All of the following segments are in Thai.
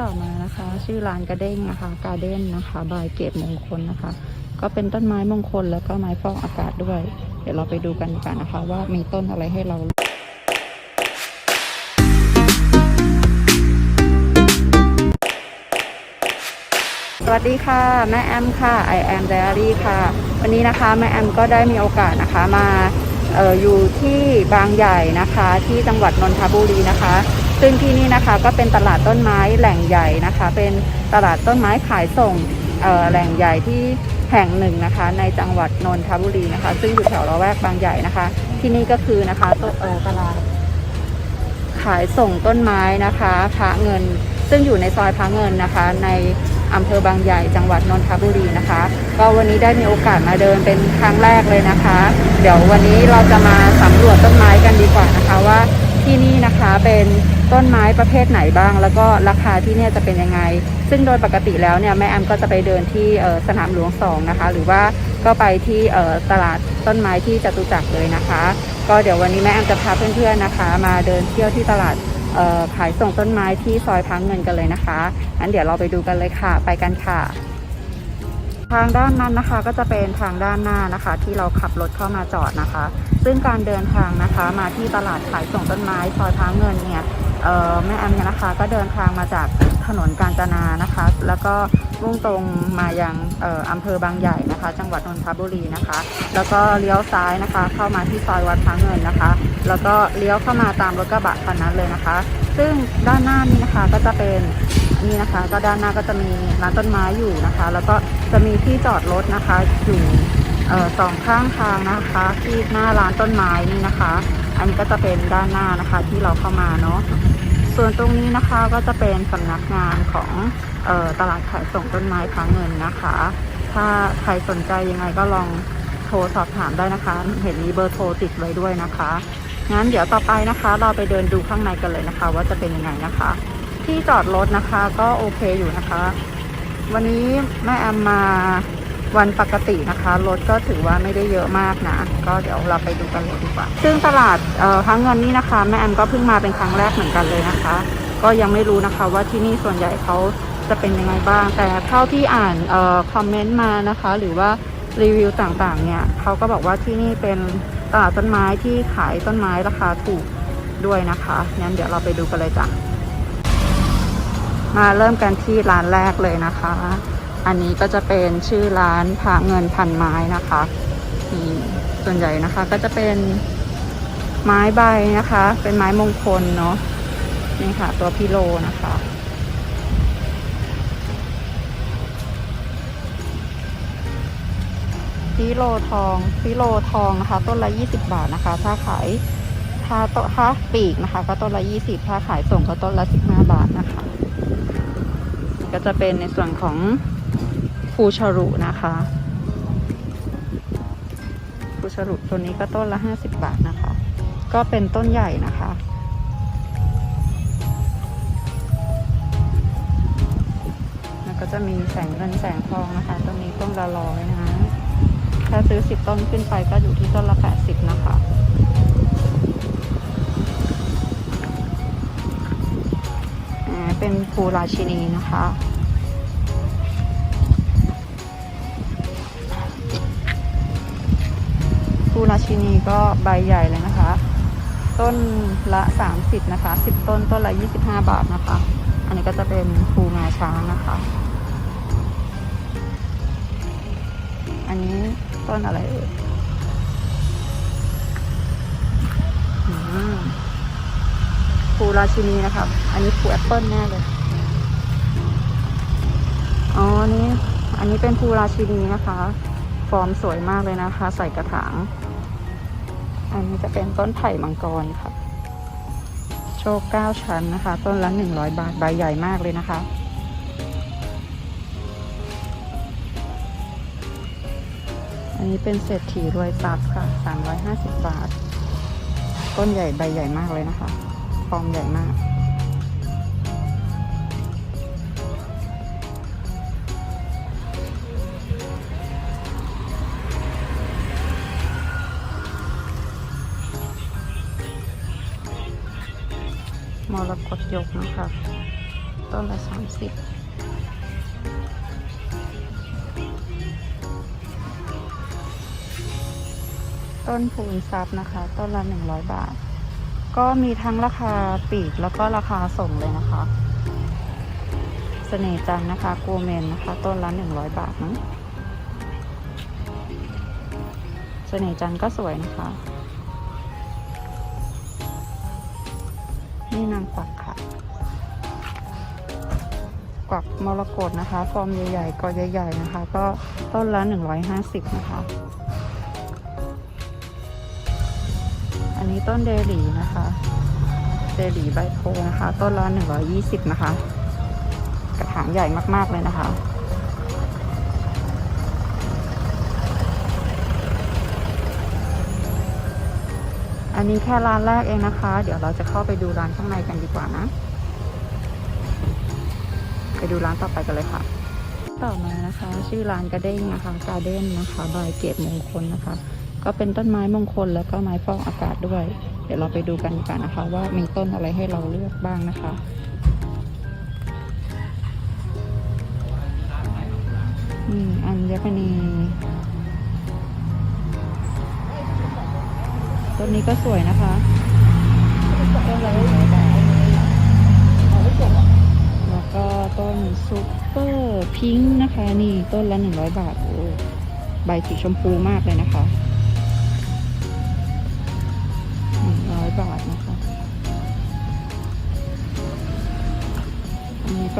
ต่อมานะคะ ชื่อร้านกระเด้งนะคะ การเด้นนะคะ บายเกตมงคลนะคะ ก็เป็นต้นไม้มงคลแล้วก็ไม้ฟอกอากาศด้วย เดี๋ยวเราไปดูกันดีกว่อนนะคะ ว่ามีต้นอะไรให้เราสวัสดีค่ะแม่แอมค่ะ I am Diary ค่ะ วันนี้นะคะแม่แอมก็ได้มีโอกาสนะคะมาอออยู่ที่บางใหญ่นะคะ ที่จังหวัดนนทบุรีนะคะ ซึ่งที่นี่นะคะก็เป็นตลาดต้นไม้แหล่งใหญ่นะคะ เป็นตลาดต้นไม้ขายส่งแหล่งใหญ่ที่แห่งหนึ่งนะคะ ในจังหวัดนนทบุรีนะคะ ซึ่งอยู่แถวละแวกบางใหญ่นะคะ ที่นี่ก็คือนะคะตลาดขายส่งต้นไม้นะคะพระเงิน ซึ่งอยู่ในซอยพระเงินนะคะ ในอำเภอบางใหญ่จังหวัดนนทบุรีนะคะ ก็วันนี้ได้มีโอกาสมาเดินเป็นครั้งแรกเลยนะคะ เดี๋ยววันนี้เราจะมาสำรวจต้นไม้กันดีกว่านะคะว่า ที่นี่นะคะเป็นต้นไม้ประเภทไหนบ้าง แล้วก็ราคาที่เนี่ยจะเป็นยังไง ซึ่งโดยปกติแล้วเนี่ยแม่แอมก็จะไปเดินที่สนามหลวงสองนะคะ หรือว่าก็ไปที่ตลาดต้นไม้ที่จตุจักรเลยนะคะ ก็เดี๋ยววันนี้แม่แอมจะพาเพื่อนๆนะคะ มาเดินเที่ยวที่ตลาดขายส่งต้นไม้ที่ซอยพังเงินกันเลยนะคะงั้นเดี๋ยวเราไปดูกันเลยค่ะ ไปกันค่ะ ทางด้านนั้นนะคะก็จะเป็นทางด้านหน้านะคะ ที่เราขับรถเข้ามาจอดนะคะ ซึ่งการเดินทางนะคะมาที่ตลาดขายส่งต้นไม้ซอยพังเงินเนี่ยแม่แอมเนี่ยนะคะก็เดินทางมาจากถนนกาญจนานะคะ แล้วก็มุ่งตรงมายังเอ่ออำเภอบางใหญ่นะคะ จังหวัดนนทบุรีนะคะ แล้วก็เลี้ยวซ้ายนะคะ เข้ามาที่ซอยวัดพระเงินนะคะ แล้วก็เลี้ยวเข้ามาตามรถกระบะคันนั้นเลยนะคะ ซึ่งด้านหน้านี้นะคะก็จะเป็น นี่นะคะ ก็ด้านหน้าก็จะมีร้านต้นไม้อยู่นะคะ แล้วก็จะมีที่จอดรถนะคะ อยู่สองข้างทางนะคะ ที่หน้าร้านต้นไม้นี่นะคะ อันนี้ก็จะเป็นด้านหน้านะคะที่เราเข้ามาเนาะส่วนตรงนี้นะคะก็จะเป็นสำนักงานของออตลาดขายส่งต้นไม้ค้าเงินนะคะ ถ้าใครสนใจยังไงก็ลองโทรสอบถามได้นะคะ เห็นมีเบอร์โทรติดไว้ด้วยนะคะงั้นเดี๋ยวต่อไปนะคะ เราไปเดินดูข้างในกันเลยนะคะ ว่าจะเป็นยังไงนะคะ ที่จอดรถนะคะ ก็โอเคอยู่นะคะ วันนี้แม่แอมมาวันปกตินะคะรถก็ถือว่าไม่ได้เยอะมากนะ ก็เดี๋ยวเราไปดูกันเลยดีกว่า ซึ่งตลาดเอ่อพังเงินนี่นะคะ แม่แอมก็เพิ่งมาเป็นครั้งแรกเหมือนกันเลยนะคะ ก็ยังไม่รู้นะคะว่าที่นี่ส่วนใหญ่เขาจะเป็นยังไงบ้าง แต่เท่าที่อ่านเอ่อคอมเมนต์มานะคะ หรือว่ารีวิวต่างๆ เนี่ยเขาก็บอกว่าที่นี่เป็นตลาดต้นไม้ที่ขายต้นไม้ราคาถูกด้วยนะคะงั้นเดี๋ยวเราไปดูกันเลยจ้ะ มาเริ่มกันที่ร้านแรกเลยนะคะ อันนี้ก็จะเป็นชื่อร้านพระเงินพันไม้นะคะนี่ส่วนใหญ่นะคะก็จะเป็นไม้ใบนะคะ เป็นไม้มงคลเนาะนี่ค่ะ ตัวพิโลนะคะพิโลทองพิโลทองนะคะ ต้นละ 20 บาทนะคะ ถ้าขายถ้าโตะถ้าปีกนะคะ ก็ต้นละ 20 ถ้าขายส่งก็ต้นละ 15 บาทนะคะ ก็จะเป็นในส่วนของฟูชารุนะคะฟูชารุตัวนี้ก็ต้นละ 50 บาทนะคะ ก็เป็นต้นใหญ่นะคะ แล้วก็จะมีแสงเงินแสงทองนะคะต้นนี้ต้นละร้อยนะคะถ้าซื้อ 10 ต้นขึ้นไปก็อยู่ที่ต้นละ 80 นะคะ เป็นภูราชินีนะคะ ภูราชินีก็ใบใหญ่เลยนะคะ ต้นละ 30 นะคะ 10 ต้นต้นละ 25 บาทนะคะ อันนี้ก็จะเป็นภูงาช้างนะคะ อันนี้ต้นอะไรเอ่ยอืม ภูราชินีนะคะอันนี้ภูแอปเปิลแน่เลย อ๋อันนี้อันนี้เป็นภูราชินีนะคะ ฟอร์มสวยมากเลยนะคะ ใส่กระถาง อันนี้จะเป็นต้นไผ่มังกรค่ะ โชคเก้าชั้นนะคะ ต้นละหนึ่งร้อยบาท ใบใหญ่มากเลยนะคะอันนี้เป็นเศรษฐีรวยทรัพย์ค่ะ 350 บาท ต้นใหญ่ใบใหญ่มากเลยนะคะ ฟอร์มใหญ่มาก มรกตยกนะคะ ต้นละสามสิบต้นพูนซับนะคะ ต้นละหนึ่งร้อยบาท ก็มีทั้งราคาปีกแล้วก็ราคาส่งเลยนะคะเสน่จันนะคะกูเมนนะคะต้นละหนึ่งร้อยบาทนะเสน่จันก็สวยนะคะนี่นางกวักค่ะ กวักมรกตนะคะ ฟอร์มใหญ่ๆกอใหญ่ ๆ นะคะ ก็ต้นละ150นะคะอันนี้ ต้นเดลี่นะคะ เดลี่ใบโพนะคะ ต้นละ120นะคะ กระถางใหญ่มากๆเลยนะคะ อันนี้แค่ร้านแรกเองนะคะ เดี๋ยวเราจะเข้าไปดูร้านข้างในกันดีกว่านะ ไปดูร้านต่อไปกันเลยค่ะ ต่อมานะคะ ชื่อร้านกระเด้งนะคะการ์เด้นนะคะบายเกตมงคลนะคะ ก็เป็นต้นไม้มงคลแล้วก็ไม้ฟอกอากาศด้วย เดี๋ยวเราไปดูกันกว่านะคะ ว่ามีต้นอะไรให้เราเลือกบ้างนะคะนี่อัญมณีต้นนี้ก็สวยนะคะต้นละหนึ่งร้อยบาทแล้วก็ต้นซุปเปอร์พิงค์นะคะ นี่ต้นละหนึ่งร้อยบาทโอ้ใบสีชมพูมากเลยนะคะ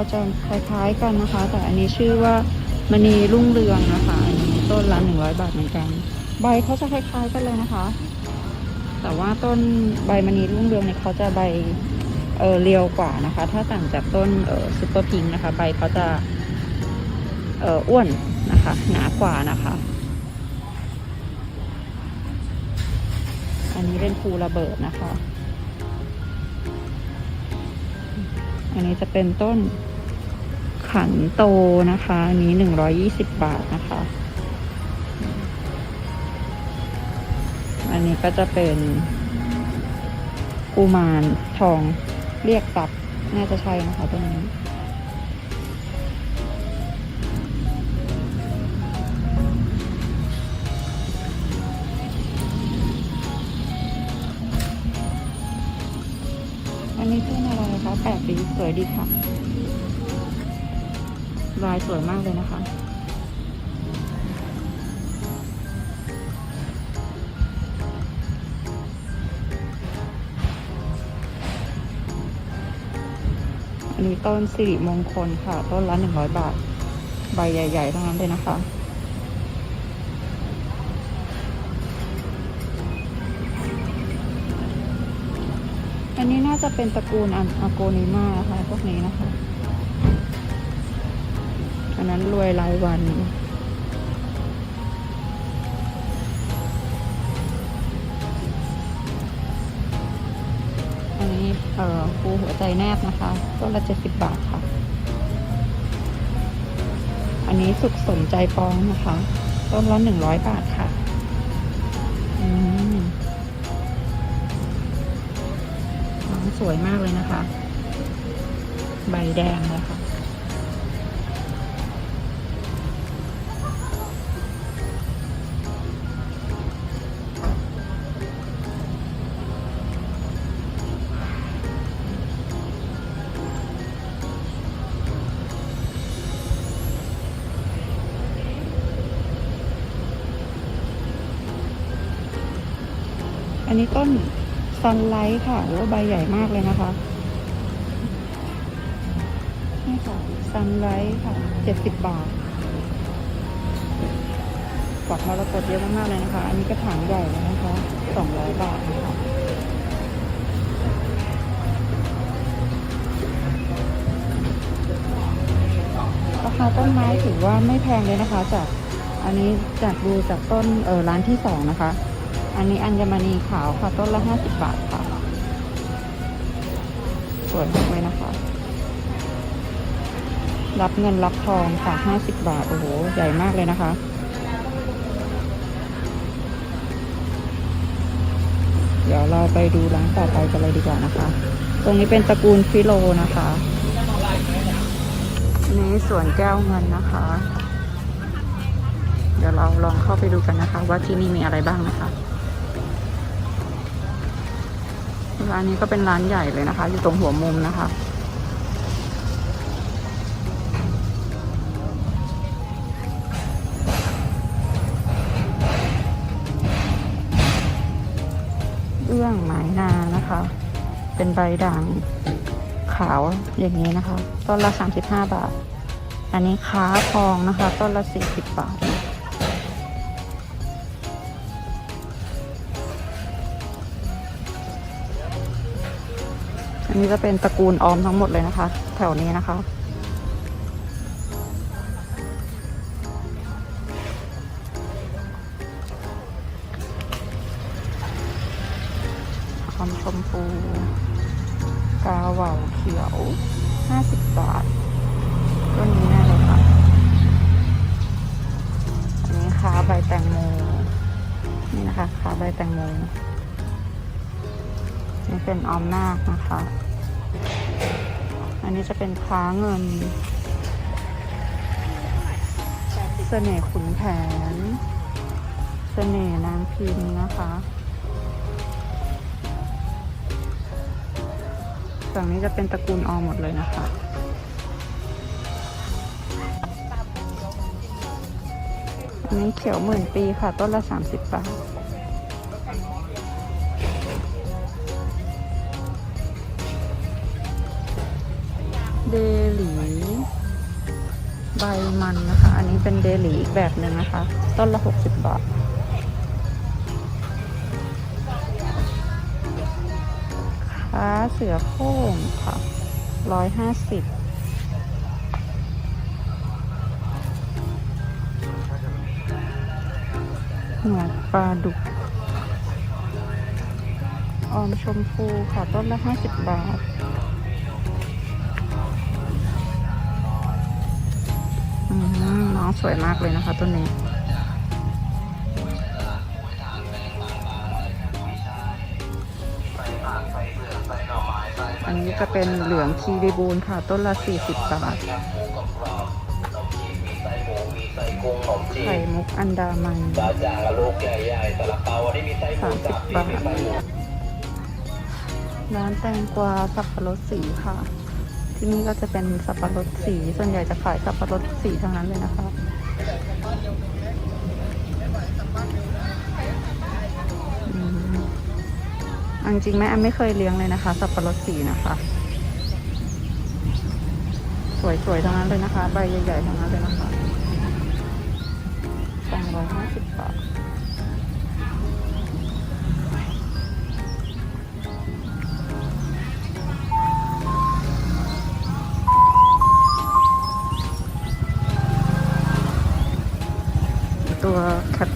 ก็จะคล้าย ๆกันนะคะ แต่อันนี้ชื่อว่ามณีรุ่งเรืองนะคะอันนี้ต้นละหนึ่งร้อยบาทเหมือนกัน ใบเขาจะคล้าย ๆกันเลยนะคะ แต่ว่าต้นใบมณีรุ่งเรืองเนี่ยเขาจะใบเออเรียวกว่านะคะ ถ้าต่างจากต้นเออซุปเปอร์พิงนะคะ ใบเขาจะเอออ้วนนะคะ หนากว่านะคะ อันนี้เป็นภูระเบิดนะคะ อันนี้จะเป็นต้น ขันโตนะคะอันนี้หนึ่งร้อยี่สิบบาทนะคะ อันนี้ก็จะเป็นกุมารทองเรียกทรัพย์น่าจะใช่นะคะตัวนี้อันนี้เป็นอะไรคะแปลกดีสวยดีค่ะ ลายสวยมากเลยนะคะ อันนี้ต้นสิริมงคลค่ะ ต้นละหนึ่งร้อยบาท ใบใหญ่ๆทั้งนั้นเลยนะคะอันนี้น่าจะเป็นตระกูลอันอาโกนิมาค่ะพวกนี้นะคะ อันนั้นรวยรายวัน อันนี้เอ่อปูหัวใจแนบนะคะต้นละเจ็ดสิบบาทค่ะ อันนี้สุขสมใจปองนะคะต้นละหนึ่งร้อยบาทค่ะอืมน้องสวยมากเลยนะคะ ใบแดงเลย นี้ต้นซันไลท์ค่ะโอ้ใบใหญ่มากเลยนะคะ นี่ค่ะซันไลท์ค่ะเจ็ดสิบบาทปักมรกตเยอะมากๆเลยนะคะ อันนี้กระถางใหญ่นะคะสองร้อยบาทนะคะราคาต้นไม้ถือว่าไม่แพงเลยนะคะ จากอันนี้จากดูจากต้นเออร้านที่สองนะคะ อันนี้อัญมณีขาวค่ะต้นละห้าสิบบาทค่ะสวยมากเลยนะคะ รับเงินรับทองค่ะห้าสิบบาท โอ้โห ใหญ่มากเลยนะคะ เดี๋ยวเราไปดูร้านต่อไปกันเลยดีกว่านะคะ ตรงนี้เป็นตระกูลฟิโลนะคะนี้สวนแก้วเงินนะคะ เดี๋ยวเราลองเข้าไปดูกันนะคะ ว่าที่นี่มีอะไรบ้างนะคะ ร้านนี้ก็เป็นร้านใหญ่เลยนะคะ อยู่ตรงหัวมุมนะคะ เอื้องไม้นานะคะ เป็นใบด่างขาวอย่างนี้นะคะ ต้นละ 35 บาท อันนี้ค้าทองนะคะ ต้นละ 40 บาท อันนี้จะเป็นตระกูลออมทั้งหมดเลยนะคะ แถวนี้นะคะ ออมชมพู กาเหว่าเขียว 50 บาทต้นนี้แน่เลยค่ะ อันนี้ค้าใบแตงโม นี่นะคะค้าใบแตงโม นี่เป็นออมนาคนะคะ อันนี้จะเป็นค้าเงิน เสน่ห์ขุนแผน เสน่ห์นางพิมพ์นะคะฝั่งนี้จะเป็นตระกูลออมหมดเลยนะคะอันนี้เขียวหมื่นปีค่ะ ต้นละ 30 บาท เดลีใบมันนะคะ อันนี้เป็นเดลีอีกแบบหนึ่งนะคะ ต้นละ 60 บาท ค้าเสือโคร่งค่ะร้อยห้าสิบหัวปลาดุก ออมชมพูค่ะ ต้นละห้าสิบบาท น้องสวยมากเลยนะคะต้นนี้อันนี้จะเป็นเหลืองคีรีบูนค่ะ ต้นละ 40 บาทไข่มุกอันดามันสาวันนี้มีไส้หมูสับบาทร้านแตงกวาสับปะรดสีค่ะ ที่นี่ก็จะเป็นสับปะรดสี ส่วนใหญ่จะขายสับปะรดสีทั้งนั้นเลยนะคะอืมเอาจริงแม่แอมไม่เคยเลี้ยงเลยนะคะ สับปะรดสีนะคะ สวยๆทั้งนั้นเลยนะคะ ใบใหญ่ๆทั้งนั้นเลยนะคะสองร้อยห้าสิบบาท ตัวแคค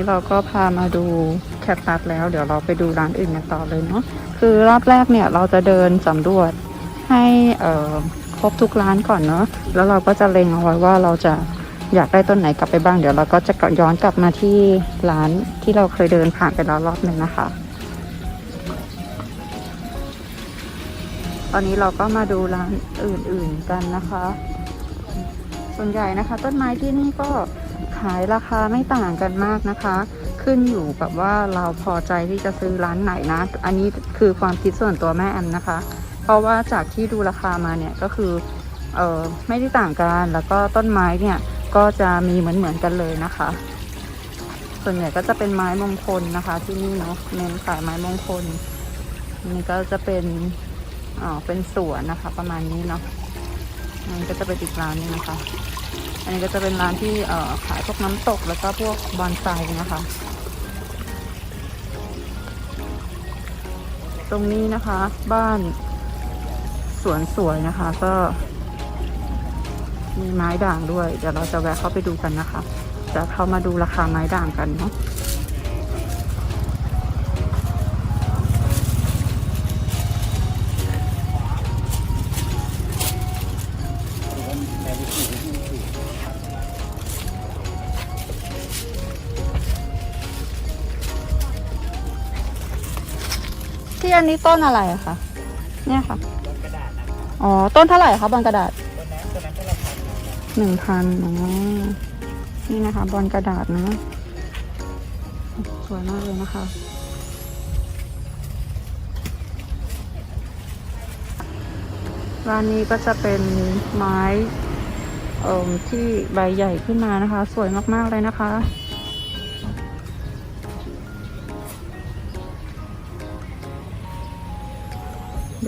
นี้เราก็พามาดูแคคตัสแล้ว เดี๋ยวเราไปดูร้านอื่นกันต่อเลยเนาะคือรอบแรกเนี่ยเราจะเดินสำรวจให้เอ่อครบทุกร้านก่อนเนาะแล้วเราก็จะเล็งเอาไว้ว่าเราจะอยากได้ต้นไหนกลับไปบ้างเดี๋ยวเราก็จะย้อนกลับมาที่ร้านที่เราเคยเดินผ่านไปแล้วรอบหนึ่งนะคะ ตอนนี้เราก็มาดูร้านอื่นๆกันนะคะ ส่วนใหญ่นะคะ ต้นไม้ที่นี่ก็ ขายราคาไม่ต่างกันมากนะคะ ขึ้นอยู่กับว่าเราพอใจที่จะซื้อร้านไหนนะ อันนี้คือความคิดส่วนตัวแม่แอมนะคะ เพราะว่าจากที่ดูราคามาเนี่ยก็คือเออไม่ได้ต่างกันแล้วก็ต้นไม้เนี่ยก็จะมีเหมือนเหมือนๆกันเลยนะคะ ส่วนใหญ่ก็จะเป็นไม้มงคลนะคะ ที่นี่เนาะเน้นขายไม้มงคลนี่ก็จะเป็นอ๋อเป็นสวนนะคะ ประมาณนี้เนาะอันก็จะเป็นอีกร้านนึงนะคะ อันนี้ก็จะเป็นร้านที่เอ่อขายพวกน้ำตกแล้วก็พวกบอนไซนะคะ ตรงนี้นะคะบ้านสวนสวยนะคะ ก็มีไม้ด่างด้วย เดี๋ยวเราจะแวะเข้าไปดูกันนะคะ จะเข้ามาดูราคาไม้ด่างกันเนาะ นนี้ต้นอะไรอะคะเนี่ยค่ะอ๋อ ต้นเท่าไหร่คะบอลกระดาษหนึ่งพันอ๋อนี่นะคะ บอลกระดาษนะสวยมากเลยนะคะ ร้านนี้ก็จะเป็นไม้ที่ใบใหญ่ขึ้นมานะคะ สวยมากๆเลยนะคะ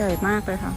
ญ่มากเลยค่ะ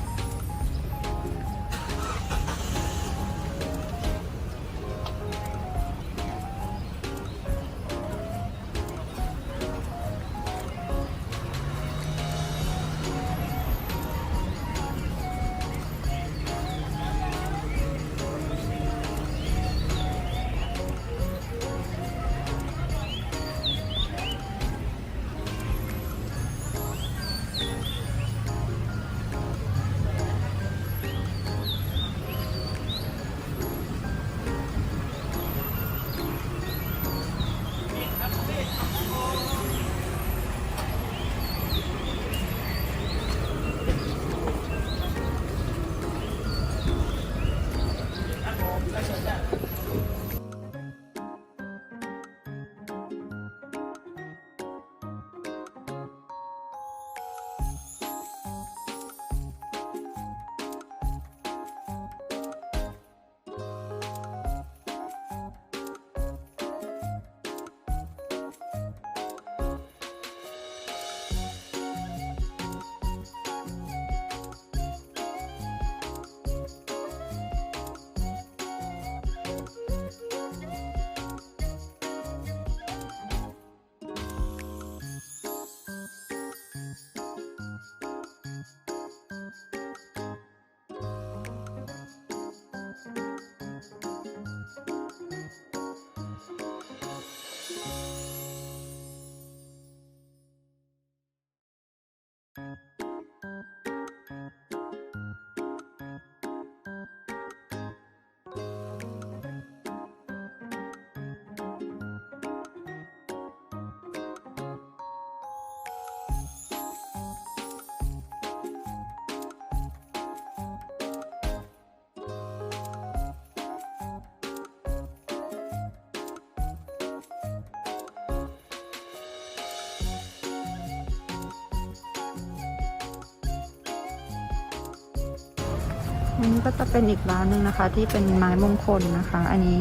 อันนี้ก็จะเป็นอีกร้านหนึ่งนะคะ ที่เป็นไม้มงคลนะคะ อันนี้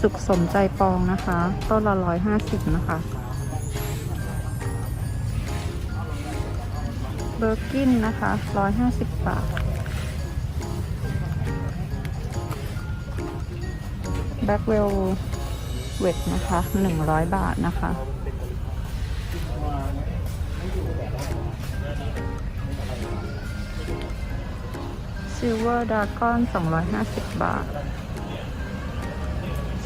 สุขสมใจปองนะคะ ต้นละร้อยห้าสิบนะคะ เบอร์กินนะคะร้อยห้าสิบบาท แบ็กเวลเวทนะคะหนึ่งร้อยบาทนะคะ ซิลเวอร์ดากอน250 บาท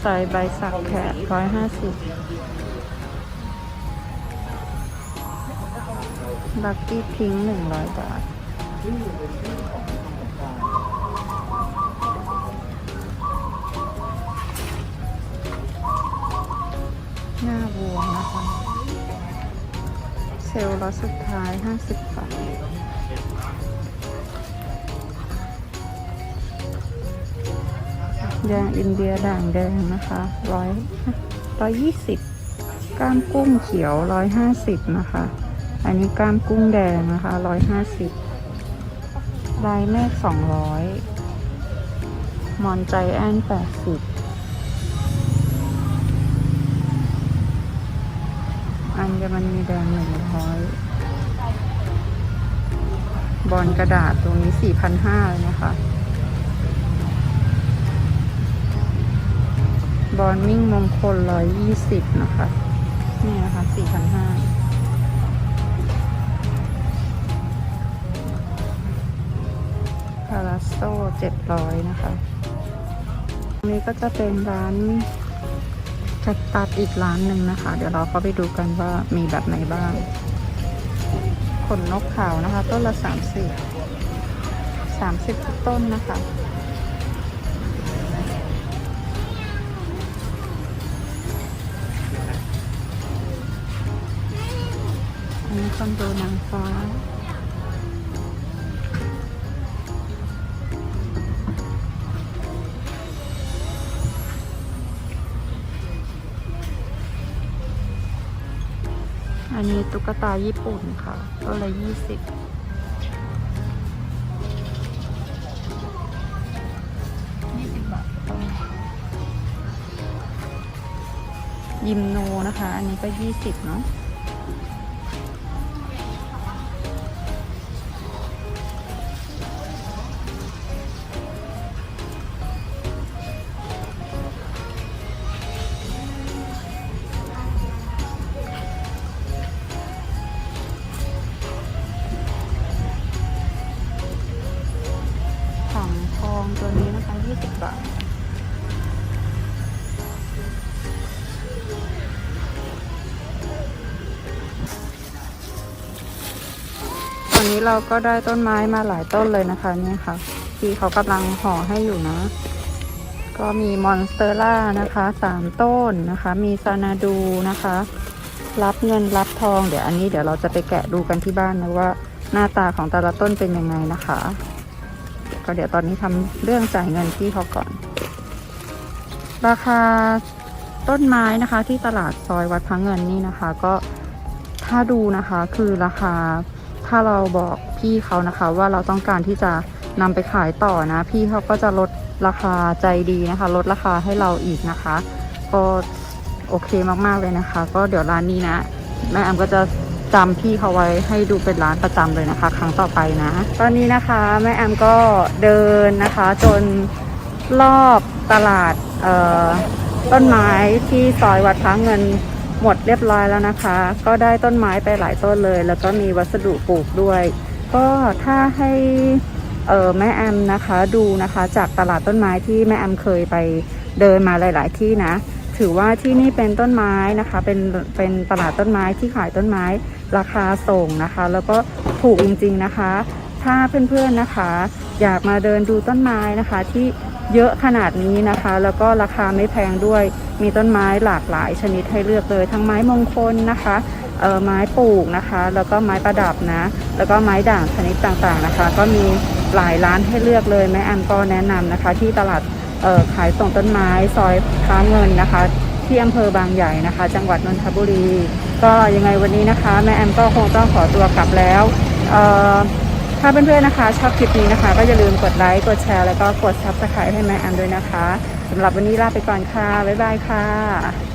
ใส่ใบสักแขก150ลักกี้พิงค์100 บาท หน้าบวมนะคะ เซลล์ล็อตสุดท้าย 50 บาท แดงอินเดียด่างแดงนะคะร้อยร้อยยี่สิบก้ามกุ้งเขียวร้อยห้าสิบนะคะ อันนี้ก้ามกุ้งแดงนะคะร้อยห้าสิบลายเมฆสองร้อยมอนใจแอนแปดสิบอัญมันมีแดงหนึ่งร้อยบอลกระดาษตรงนี้สี่พันห้าเลยนะคะ บอลมิ่งมงคลร้อยยี่สิบนะคะ นี่นะคะสี่พันห้าพาราโซเจ็ดร้อยนะคะอันนี้ก็จะเป็นร้านแคคตัสอีกร้านหนึ่งนะคะ เดี๋ยวเราเข้าไปดูกันว่ามีแบบไหนบ้าง ขนนกขาวนะคะ ต้นละสามสิบสามสิบต้นนะคะ คอนโดนางฟ้า อันนี้ตุ๊กตาญี่ปุ่นค่ะตัวละยี่สิบยี่สิบบาทยิมโนนะคะ อันนี้ก็ยี่สิบเนาะ เราก็ได้ต้นไม้มาหลายต้นเลยนะคะเนี่ยค่ะที่เขากำลังห่อให้อยู่นะ ก็มีมอนสเตอร่านะคะสามต้นนะคะ มีซานาดูนะคะ รับเงินรับทองเดี๋ยวอันนี้เดี๋ยวเราจะไปแกะดูกันที่บ้านนะว่าหน้าตาของแต่ละต้นเป็นยังไงนะคะ ก็เดี๋ยวตอนนี้ทำเรื่องจ่ายเงินที่เขาก่อน ราคาต้นไม้นะคะที่ตลาดซอยวัดพระเงินนี่นะคะ ก็ถ้าดูนะคะคือราคา ถ้าเราบอกพี่เขานะคะ ว่าเราต้องการที่จะนำไปขายต่อนะ พี่เขาก็จะลดราคาใจดีนะคะ ลดราคาให้เราอีกนะคะ ก็โอเคมากๆเลยนะคะ ก็เดี๋ยวร้านนี้นะ แม่แอมก็จะจำพี่เขาไว้ให้ดูเป็นร้านประจำเลยนะคะ ครั้งต่อไปนะ ตอนนี้นะคะแม่แอมก็เดินนะคะ จนรอบตลาดต้นไม้ที่ซอยวัดพระเงิน หมดเรียบร้อยแล้วนะคะ ก็ได้ต้นไม้ไปหลายต้นเลย แล้วก็มีวัสดุปลูกด้วย ก็ถ้าให้เออแม่แอมนะคะดูนะคะจากตลาดต้นไม้ที่แม่แอมเคยไปเดินมาหลาย ๆ ที่นะ ถือว่าที่นี่เป็นต้นไม้นะคะ เป็นเป็นตลาดต้นไม้ที่ขายต้นไม้ราคาส่งนะคะ แล้วก็ถูกจริง ๆ นะคะ ถ้าเพื่อน ๆ นะคะ อยากมาเดินดูต้นไม้นะคะที่ เยอะขนาดนี้นะคะ แล้วก็ราคาไม่แพงด้วย มีต้นไม้หลากหลายชนิดให้เลือกเลย ทั้งไม้มงคลนะคะเอ่อไม้ปลูกนะคะ แล้วก็ไม้ประดับนะ แล้วก็ไม้ด่างชนิดต่างๆนะคะ ก็มีหลายร้านให้เลือกเลยแม่แอมก็แนะนำนะคะ ที่ตลาดเอ่อขายส่งต้นไม้ซอยค้าเงินนะคะที่อำเภอบางใหญ่นะคะ จังหวัดนนทบุรี ก็ยังไงวันนี้นะคะแม่แอมก็คงต้องขอตัวกลับแล้วเอ่อ ถ้าเพื่อนๆนะคะ ชอบคลิปนี้นะคะ ก็อย่าลืมกดไลค์ กดแชร์ แล้วก็กดซับสไครต์ให้แม่แอมด้วยนะคะสำหรับวันนี้ลาไปก่อนค่ะ บ๊ายบายค่ะ